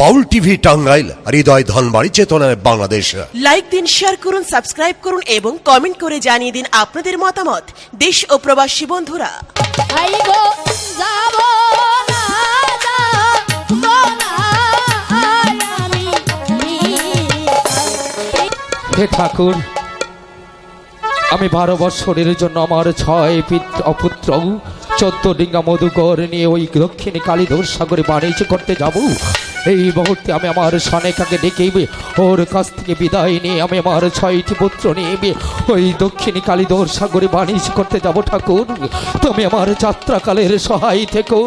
বাউল TV Tangail হৃদয় ধনবাড়ি চেতনায় Bangladesh. Like দিন share করুন সাবস্ক্রাইব করুন এবং কমেন্ট করে জানিয়ে দিন আপনাদের মতামত। দেশ ও প্রবাসী বন্ধুরা। আই গো যাব না যাব না আর আমি হে ঠাকুর আমি বারো বৎসরের জন্য আমার ছয় পিত অপুত্র চোদ্দ ডিঙ্গা মধুকর নিয়ে ওই দক্ষিণী কালীধর সাগরে বাণিজ্য করতে যাব। এই মুহূর্তে আমি আমার সনেকাকে ডেকে ওর কাছ থেকে বিদায় নিয়ে আমি আমার ছয়টি পুত্র নিয়ে ওই দক্ষিণী কালীধর সাগরে বাণিজ্য করতে যাব ঠাকুর। তুমি আমার যাত্রাকালের সহায় থেকো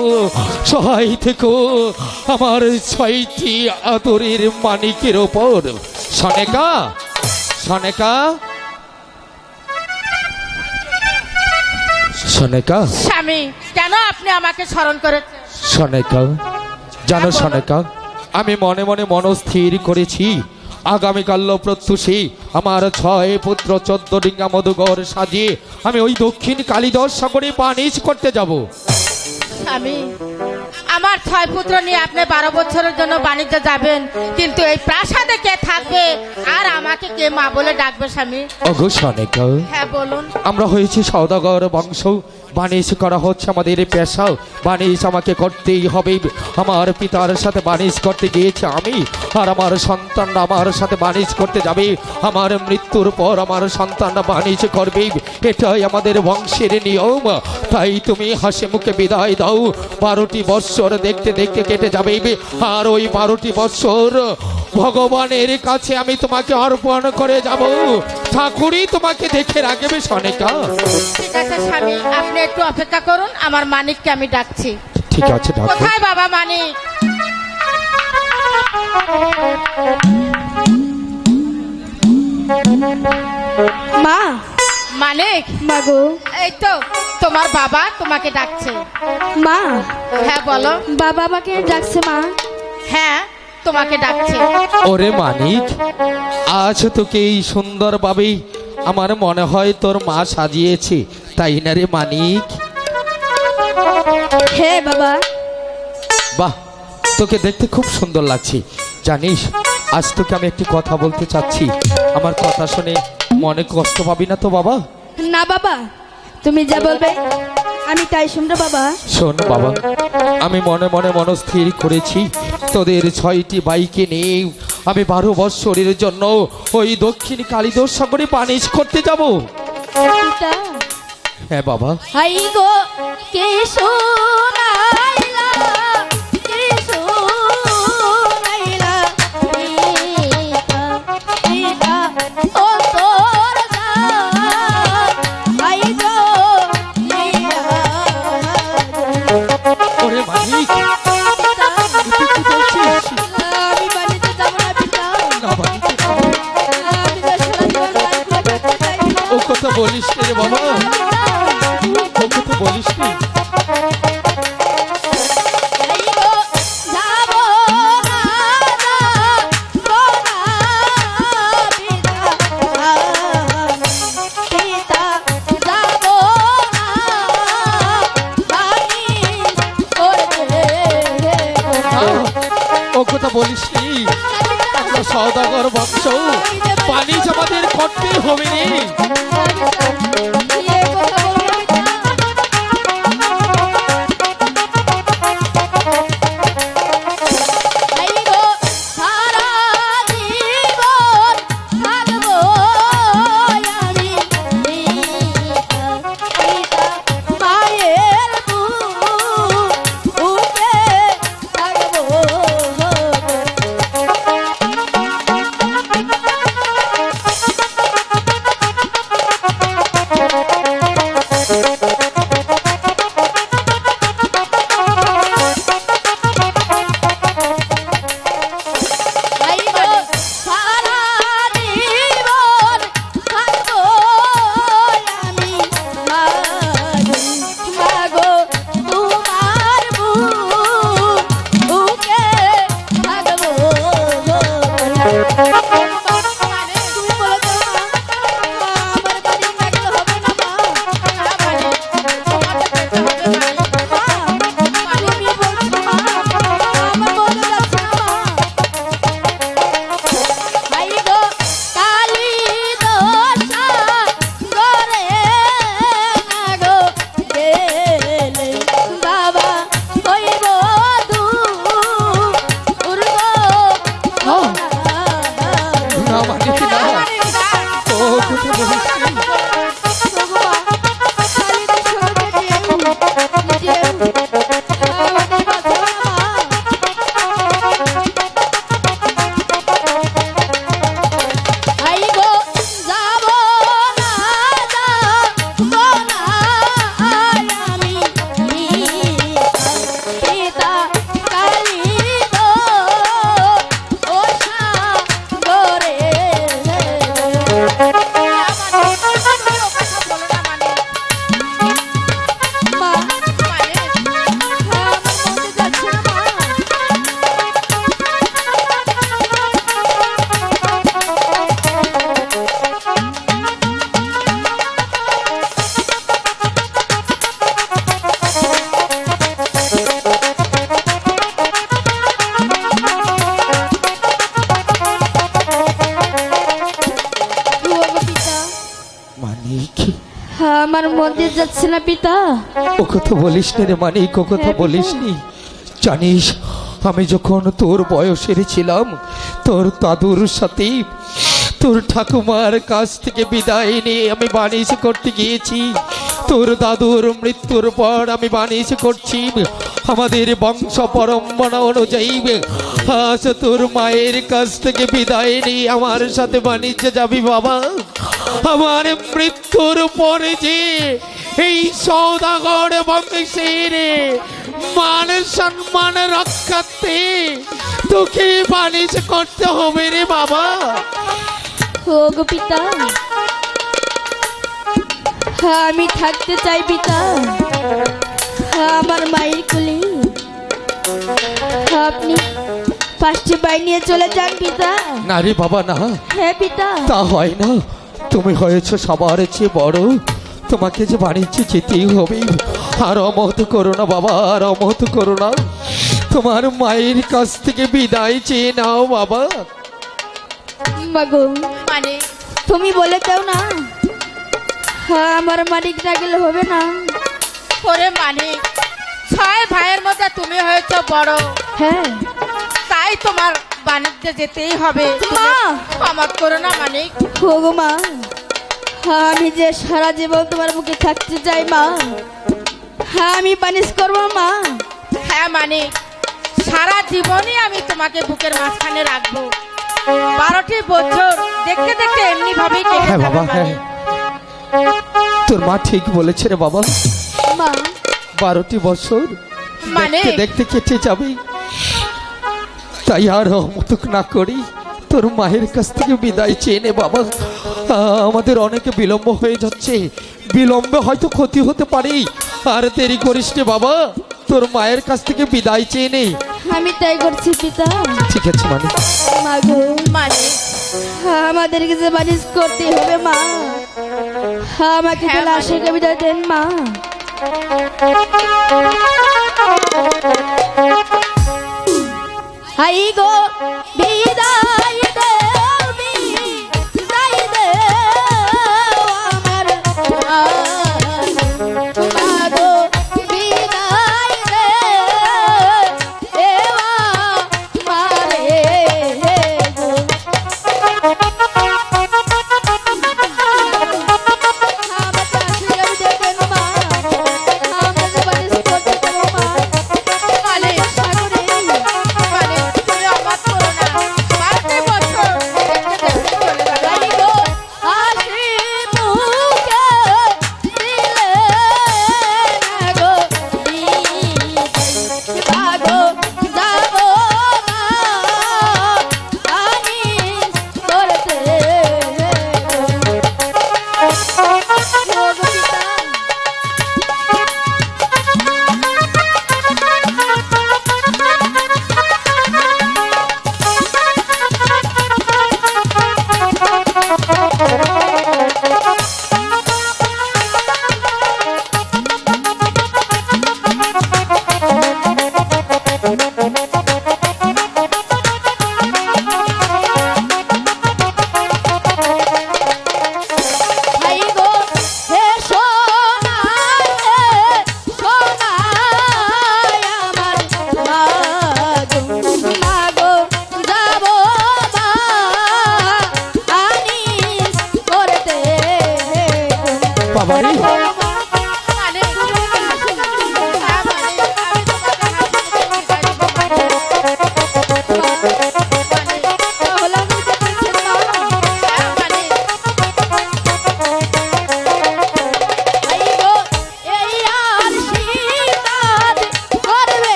সহায় থেকো। আমার ছয়টি আদরের মানিকের ওপর। সনেকা সনেকা। সনেকা। স্বামী কেন আপনি আমাকে স্মরণ করেছেন? সনেকা জানো সনেকা আমি মনে মনে মনস্থির করেছি। আগামীকাল প্রত্যুষী আমার ছয় পুত্র চোদ্দ ডিঙ্গা মধুগর সাজিয়ে আমি ওই দক্ষিণ কালীদর সাগরে পানিজ করতে যাব। স্বামী আমার ছয় পুত্র নিয়ে আপনি বারো বছরের জন্য বাণিজ্য যাবেন কিন্তু এই প্রাসাদে কে থাকবে? আর আমাকে কে মা বলে ডাকবে স্বামী? অঘু সনেকা। হ্যাঁ বলুন। আমরা হয়েছি সৌদাগর বংশ। বাণিজ্য করা হচ্ছে আমাদের পেশা বাণিজ্য আমাকে করতেই হবে। আমার পিতার সাথে বাণিজ্য করতে গিয়েছে আমি। আর আমার সন্তানরা আমার সাথে বাণিজ্য করতে যাবে। আমার মৃত্যুর পর আমার সন্তানরা বাণিজ্য করবে। এটাই আমাদের বংশের নিয়ম। তাই তুমি হাসি মুখে বিদায় দাও। বারোটি বৎসর দেখতে দেখতে কেটে যাবে। আর ওই বারোটি বৎসর ভগবানের কাছে আমি তোমাকে অর্পণ করে যাব। ঠাকুরই তোমাকে দেখে রাখবে সনেকা ঠিক আছে স্বামী আপনি একটু অপেক্ষা করুন আমার মানিককে আমি ডাকছি। ঠিক আছে কোথায় বাবা মানিক? মা। মানিক? মাগো এই তো তোমার বাবা তোমাকে ডাকছে। মা। হ্যাঁ বলো। বাবা আমাকে ডাকছে মা। হ্যাঁ। তোমাকে ডাকছে। ওরে মানিক আজ তোকে এই সুন্দরভাবে আমার মনে হয় তোর মা সাজিয়েছে তাই না রে মানিক? হে বাবা। বাহ তোকে দেখতে খুব সুন্দর লাগছে। জানিস আজ তোকে আমি একটি কথা বলতে চাচ্ছি। আমার কথা শুনে মনে কষ্ট পাবি না তো বাবা? না বাবা তুমি যা বলবে। আমি তাই শুনব বাবা। শোন বাবা আমি মনে মনে মনস্থির করেছি। তোদের ছয়টি বাইকে নিয়ে আমি বারো বৎসরের জন্য ওই দক্ষিণ কালীদোর সাগরে পানিশ করতে যাব। হ্যাঁ বাবা। হাই গো কে করতে হবে রে 我们三人 আমার মন্দির যাচ্ছে না পিতা। ও কথা বলিস নি রে মানিক, ও কথা বলিস নি। জানিস, আমি যখন তোর বয়সের ছিলাম, তোর দাদুর সাথে তোর ঠাকুমার কাছ থেকে বিদায় নিয়ে আমি বাণিজ্য করতে গিয়েছি। তোর দাদুর মৃত্যুর পর আমি বাণিজ্য করছি। আমাদের বংশ পরম্পরা অনুযায়ী আজ তোর মায়ের কাছ থেকে বিদায় নিয়ে আমার সাথে বাণিজ্য যাবি বাবা। আমার মৃত্যুর পরে যে এই সৌদাগর বংশের মান সম্মান রক্ষার্থে তোকে বাণিজ্য করতে হবে রে বাবা। পিতা, আমি থাকতে চাই পিতা। আমার মায়ের কুলি আপনি পাঁচটি বাই নিয়ে চলে যান পিতা। না রে বাবা না। হ্যাঁ পিতা। তা হয় না। তুমি হয়েছো সবার চেয়ে বড়। তোমাকে যে বাণিজ্যে যেতেই হবে। আর অমত করো না বাবা আর অমত করো না। তোমার মায়ের কাছ থেকে বিদায় চেয়ে নাও বাবা। মাগো মানে তুমি বলে দাও না। হ্যাঁ আমার মালিক না গেলে হবে না। ওরে মানিক ছয় ভাইয়ের মধ্যে তুমি হয়েছো বড়। হ্যাঁ। তাই তোমার বাণিজ্যে যেতেই হবে। মা! আমার করো না মানিক। ও গো মা আমি যে সারা জীবন তোমার মুখে থাকতে চাই মা হ্যাঁ আমি পানিশ করব মা। হ্যাঁ মানে সারা জীবনই আমি তোমাকে বুকের মাঝখানে রাখব। বারোটি বছর দেখতে দেখতে এমনি ভাবেই কেটে হ্যাঁ বাবা হ্যাঁ। তোর মা ঠিক বলেছে রে বাবা। মা বারোটি বছর মানে? দেখতে দেখতে কেটে যাবে। তাই আর অমতক না করি তোর মায়ের কাছ থেকে বিদায় চেয়ে নে বাবা। আমাদের অনেক বিলম্ব হয়ে যাচ্ছে। বিলম্বে হয়তো ক্ষতি হতে পারে। আর দেরি করিস নে বাবা তোর মায়ের কাছ থেকে বিদায় চেয়ে নে। আমি তাই করছি পিতা। ঠিক আছে মানে। মা গো মানিক হ্যাঁ আমাদেরকে যে পানিশ করতে হবে মা। হ্যাঁ আমাকে হ্যাঁ, তাহলে মানে? আশীর্বাদ বিদায় দেন মা। হাই গো বিদায় ¡Vamos!